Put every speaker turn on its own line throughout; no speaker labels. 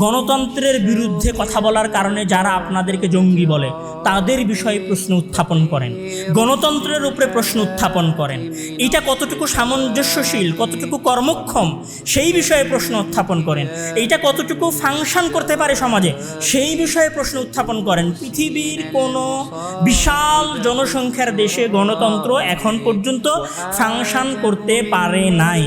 গণতন্ত্রের বিরুদ্ধে কথা বলার কারণে যারা আপনাদেরকে জঙ্গি বলে, তাদের বিষয়ে প্রশ্ন উত্থাপন করেন। গণতন্ত্রের উপরে প্রশ্ন উত্থাপন করেন। এটা কতটুকু সামঞ্জস্যশীল, কতটুকু কর্মক্ষম, সেই বিষয়ে প্রশ্ন উত্থাপন করেন। এইটা কতটুকু ফাংশন করতে পারে সমাজে, সেই বিষয়ে প্রশ্ন উত্থাপন করেন। পৃথিবীর কোনো বিশাল জনসংখ্যার দেশে গণতন্ত্র এখন পর্যন্ত ফাংশন করতে পারে নাই।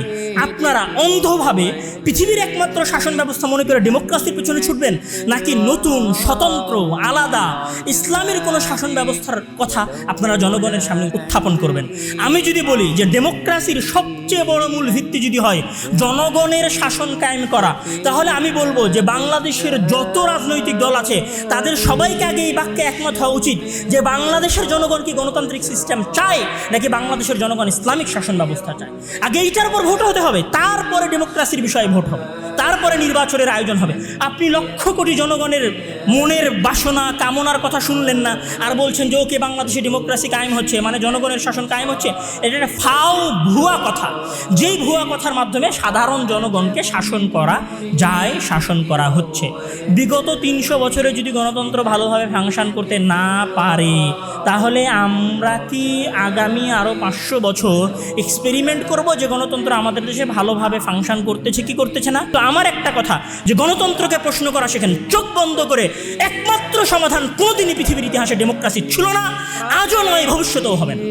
আপনারা অন্ধভাবে পৃথিবীর একমাত্র শাসন ব্যবস্থা মনে করে ডেমোক্রাসির পিছনে ছুটবেন, নাকি নতুন, স্বতন্ত্র, আলাদা, ইসলামের কোনো শাসন ব্যবস্থার কথা আপনারা জনগণের সামনে উত্থাপন করবেন? আমি যদি বলি যে ডেমোক্রেসির সবচেয়ে বড় মূল ভিত্তি যদি হয়, জনগণের শাসন কায়েম করা। তাহলে আমি বলব যে, বাংলাদেশের যত রাজনৈতিক দল আছে, তাদের সবাইকে আগে এই বাক্যে একমত হওয়া উচিত যে, বাংলাদেশের জনগণ কি গণতান্ত্রিক সিস্টেম চায়, নাকি বাংলাদেশের জনগণ ইসলামিক শাসন ব্যবস্থা চায়? আগে এইটার উপর ভোট হতে হবে, তারপরে ডেমোক্রাসির বিষয়ে ভোট হবে। তারপরে নির্বাচনের আয়োজন হবে। আপনি লক্ষ কোটি জনগণের মনের বাসনা, কামনার কথা শুনলেন না আর বলছেন যে, ওকে, বাংলাদেশে ডেমোক্রেসি কায়েম হচ্ছে মানে জনগণের শাসন কায়েম হচ্ছে। এটা একটা ফাও ভুয়া কথা। যেই ভুয়া কথার মাধ্যমে সাধারণ জনগণকে শাসন করা যায়, শাসন করা হচ্ছে। বিগত তিনশো বছরে যদি গণতন্ত্র ভালোভাবে ফাংশন করতে না পারে তাহলে আমরা কি আগামী আরও পাঁচশো বছর এক্সপেরিমেন্ট করব যে গণতন্ত্র আমাদের দেশে ভালোভাবে ফাংশন করতেছে, কি করতেছে না? তো আমার একটা কথা, যে গণতন্ত্রকে প্রশ্ন করা শেখেন চোখ বন্ধ করে একমাত্র সমাধান কোনোদিনই পৃথিবীর ইতিহাসে ডেমোক্রেসি ছিল না, আজও নয়, ভবিষ্যতেও হবে না।